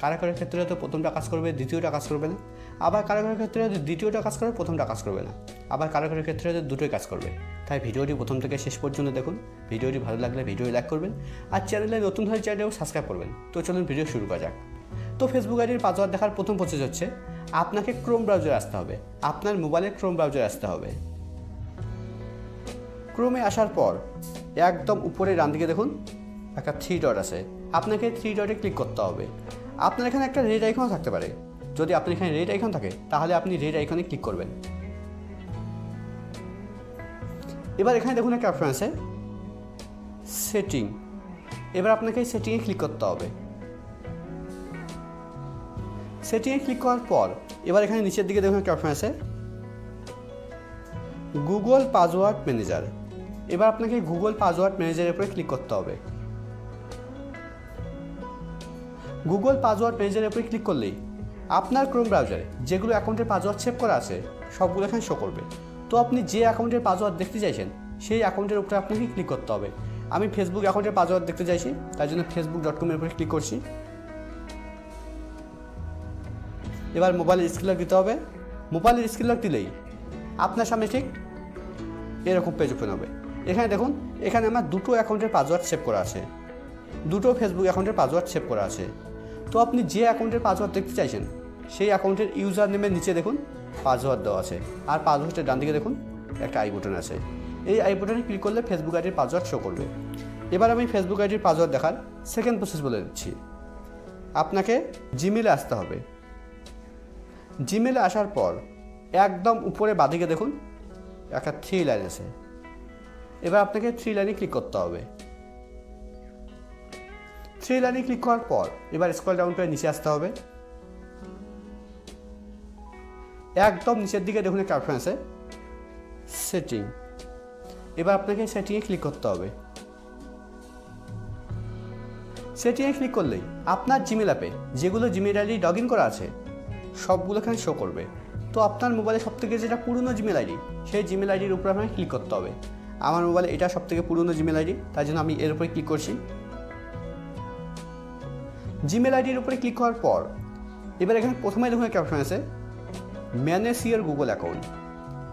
কারা কারোর ক্ষেত্রে হয়তো প্রথমটা কাজ করবে, দ্বিতীয়টা কাজ করবে না। আবার কারও কারোর ক্ষেত্রে হয়তো দ্বিতীয়টা কাজ করবে, প্রথমটা কাজ করবে না। আবার কারও কারোর ক্ষেত্রে হয়তো দুটোই কাজ করবে। তাই ভিডিওটি প্রথম থেকে শেষ পর্যন্ত দেখুন। ভিডিওটি ভালো লাগলে ভিডিও লাইক করবেন আর চ্যানেলে নতুন হয়ে চ্যানেলও সাবস্ক্রাইব করবেন। তো চলুন ভিডিও শুরু করা যাক। তো ফেসবুক আইডির পাসওয়ার্ড দেখার প্রথম প্রসেস হচ্ছে, আপনাকে ক্রোম ব্রাউজারে আসতে হবে। আপনার মোবাইলে ক্রোম ব্রাউজারে আসতে হবে। ক্রোমে আসার পর একদম উপরে ডান দিকে দেখুন, একটা থ্রি ডট আছে। আপনাকে থ্রি ডটে ক্লিক করতে হবে। আপনার এখানে একটা রেড আইকনও থাকতে পারে। যদি আপনার এখানে রেড আইকন থাকে, তাহলে আপনি রেড আইকনে ক্লিক করবেন। এবার এখানে দেখুন একটা অপশন আছে সেটিং এবার আপনাকে সেটিংয়ে ক্লিক করতে হবে। সেটিংয়ে ক্লিক করার পর, এবার এখানে নিচের দিকে দেখুন একটা অপশন আছে গুগল পাসওয়ার্ড ম্যানেজার এবার আপনাকে গুগল পাসওয়ার্ড ম্যানেজারের উপরে ক্লিক করতে হবে। গুগল পাসওয়ার্ড ম্যানেজারের উপরে ক্লিক করলেই আপনার ক্রোম ব্রাউজারে যেগুলো অ্যাকাউন্টের পাসওয়ার্ড সেভ করা আছে, সবগুলো এখানে শো করবে। তো আপনি যে অ্যাকাউন্টের পাসওয়ার্ড দেখতে চাইছেন, সেই অ্যাকাউন্টের উপরে আপনাকে ক্লিক করতে হবে। আমি ফেসবুক অ্যাকাউন্টের পাসওয়ার্ড দেখতে চাইছি তাই জন্য ফেসবুক ডট কমের উপরে ক্লিক করছি। এবার মোবাইলের স্ক্রিন লক দিতে হবে। মোবাইলের স্ক্রিন লক দিলেই আপনার সামনে ঠিক এরকম পেজ ওপেন হবে। এখানে দেখুন, এখানে আমার দুটো অ্যাকাউন্টের পাসওয়ার্ড সেভ করা আছে। দুটো ফেসবুক অ্যাকাউন্টের পাসওয়ার্ড সেভ করা আছে। তো আপনি যে অ্যাকাউন্টের পাসওয়ার্ড দেখতে চাইছেন, সেই অ্যাকাউন্টের ইউজার নেমের নিচে দেখুন পাসওয়ার্ড দেওয়া আছে। আর পাসওয়ার্ডের ডান দিকে দেখুন, একটা আই বাটন আছে। এই আই বাটনে ক্লিক করলে ফেসবুক আইডির পাসওয়ার্ড শো করবে। এবার আমি ফেসবুক আইডির পাসওয়ার্ড দেখার সেকেন্ড প্রসেস বলে দিচ্ছি। আপনাকে জিমেলে আসতে হবে। জিমেলে আসার পর একদম উপরে বাদিকে দেখুন, একটা থ্রি লাইন আছে। এবার আপনাকে থ্রি লাইনে ক্লিক করতে হবে। থ্রি লাইনে ক্লিক করার পর এবার স্ক্রল ডাউন করে নিচে আসতে হবে। একদম নিচের দিকে দেখুন একটা অপশন আছে সেটিং এবার আপনাকে সেটিংয়ে ক্লিক করতে হবে। সেটিংয়ে ক্লিক করলেই আপনার জিমেল অ্যাপে যেগুলো জিমেল আইডি লগ ইন করা আছে, সবগুলো এখানে শো করবে। তো আপনার মোবাইলে সবথেকে যেটা পুরনো জিমেল আইডি সেই জিমেল আইডির উপরে আপনাকে ক্লিক করতে হবে। আমার মোবাইলে এটা সবথেকে পুরনো জিমেল আইডি তাই জন্য আমি এর উপরে ক্লিক করছি। জিমেল আইডির উপরে ক্লিক করার পর, এবার এখানে প্রথমে দেখুন একটা অপশন আছে ম্যানেজ ইয়ার গুগল অ্যাকাউন্ট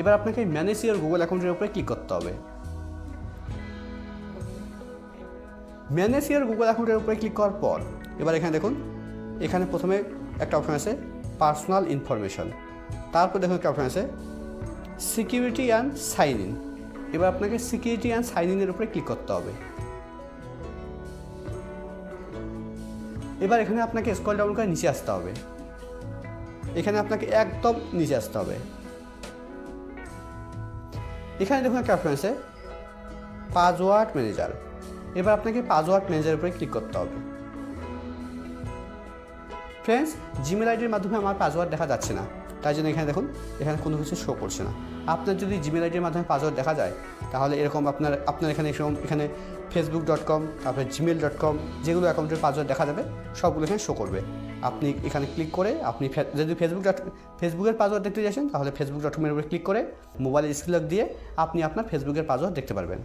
এবার আপনাকে ম্যানেজ ইয়ার গুগল অ্যাকাউন্টের উপরে ক্লিক করতে হবে। ম্যানেজ ইয়ার গুগল অ্যাকাউন্টের উপরে ক্লিক করার পর, এবার এখানে দেখুন, এখানে প্রথমে একটা অপশন আছে পার্সোনাল ইনফরমেশন তারপর দেখুন একটা অপশন আছে সিকিউরিটি অ্যান্ড সাইন ইন এবার আপনাকে সিকিউরিটি অ্যান্ড সাইন ইনের উপরে ক্লিক করতে হবে। এবার এখানে আপনাকে স্কল ডাউন করে নিচে আসতে হবে। এখানে আপনাকে একদম নিচে আসতে হবে। এখানে দেখুন একটা অপশন আছে পাসওয়ার্ড ম্যানেজার এবার আপনাকে পাসওয়ার্ড ম্যানেজার উপরে ক্লিক করতে হবে। ফ্রেন্ডস জিমেল আইডির মাধ্যমে আমার পাসওয়ার্ড দেখা যাচ্ছে না। তাই জন্য এখানে দেখুন, এখানে কোনো কিছু শো করছে না। আপনার যদি জিমেল আইডির মাধ্যমে পাসওয়ার্ড দেখা যায়, তাহলে এরকম আপনার আপনার এখানে এরকম, এখানে ফেসবুক ডট কম তারপরে জিমেল ডট কম যেগুলো অ্যাকাউন্টের পাসওয়ার্ড দেখা যাবে, সবগুলো এখানে শো করবে। আপনি এখানে ক্লিক করে আপনি যদি ফেসবুক ডট ফেসবুকের পাসওয়ার্ড দেখতে চাইছেন তাহলে ফেসবুক ডট কমের উপরে ক্লিক করে মোবাইলের স্ক্রিন লক দিয়ে আপনি আপনার ফেসবুকের পাসওয়ার্ড দেখতে পারবেন।